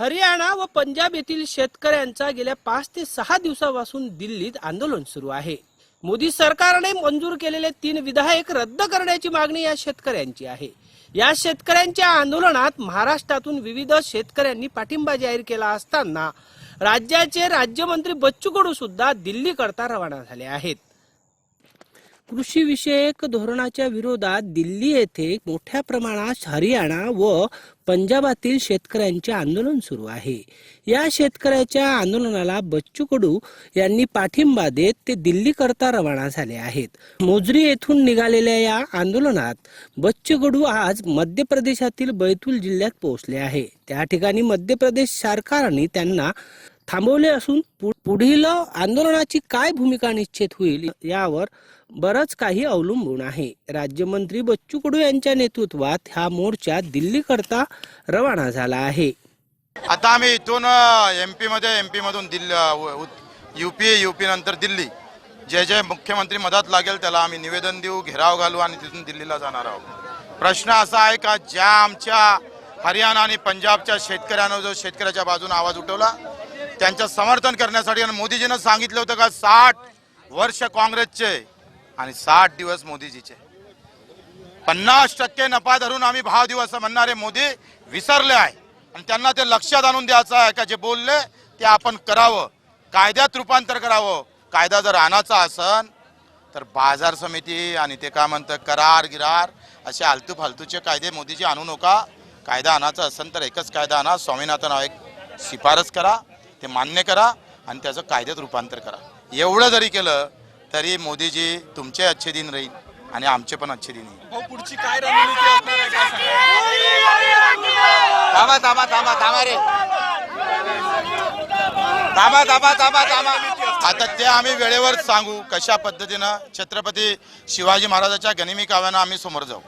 हरियाणा व पंजाब येथील शेतकऱ्यांचा गेल्या पाच ते सहा दिवसापासून दिल्लीत आंदोलन सुरू आहे. मोदी सरकारने मंजूर केलेले तीन विधायक रद्द करण्याची मागणी या शेतकऱ्यांची आहे. या शेतकऱ्यांच्या आंदोलनात महाराष्ट्रातून विविध शेतकऱ्यांनी पाठिंबा जाहीर केला असताना राज्याचे राज्यमंत्री बच्चू कडू सुद्धा दिल्ली करता रवाना झाले आहेत. कृषी विषयक धोरणाच्या विरोधात दिल्ली येथे मोठ्या प्रमाणात हरियाणा व पंजाबातील शेतकऱ्यांचे आंदोलन सुरू आहे. या शेतकऱ्याच्या आंदोलनाला बच्चू कडू यांनी पाठिंबा देत ते दिल्ली करता रवाना झाले आहेत. मोजरी येथून निघालेल्या या आंदोलनात बच्चू कडू आज मध्य प्रदेशातील बैतूल जिल्ह्यात पोहोचले आहे. त्या ठिकाणी मध्य प्रदेश सरकारने त्यांना थांबवले असून पु- पुढील आंदोलनाची काय भूमिका निश्चित होईल यावर बरंच काही अवलंबून आहे. राज्यमंत्री बच्चू कडू यांच्या नेतृत्वात हा मोर्चा दिल्ली करता रवाना झाला आहे. आता आम्ही इथून एम पीमध्ये M पीमधून Delhi U P U P नंतर दिल्ली. जे जे मुख्यमंत्री मदत लागेल त्याला आम्ही निवेदन देऊ घेराव घालू आणि तिथून दिल्लीला जाणार आहोत. प्रश्न असा आहे का ज्या आमच्या हरियाणा आणि पंजाबच्या शेतकऱ्यानं जो शेतकऱ्याच्या बाजूने आवाज उठवला त्यांचं समर्थन करण्यासाठी आणि मोदीजीनं सांगितलं होतं का साठ वर्ष काँग्रेसचे आणि साठ दिवस मोदीजीचे. पन्नास टक्के नफा धरून आम्ही भाव देऊ असं म्हणणारे मोदी विसरले आहे. आणि त्यांना ते लक्षात आणून द्यायचं आहे का जे बोलले ते आपण करावं. कायद्यात रूपांतर करावं. कायदा जर आणायचा असन तर बाजार समिती आणि ते काय म्हणतं करार गिरार असे आलतू फालतूचे कायदे मोदीजी आणू नका. कायदा आणायचा असेल तर एकच कायदा आणा. स्वामीनाथन एक शिफारस करा. ते मान्य करा आणि त्याचं कायद्यात रूपांतर करा. एवढं जरी केलं तरी मोदीजी तुमचे अच्छे दिन राहील आणि आमचे पण अच्छे दिन येईल. पुढची काय? थांबा थांबा थांबा थांबा रे. थांबा थांबा थांबा थांबा. आता ते आम्ही वेळेवर सांगू कशा पद्धतीनं छत्रपती शिवाजी महाराजाच्या गनिमी काव्यानं आम्ही समोर जाऊ.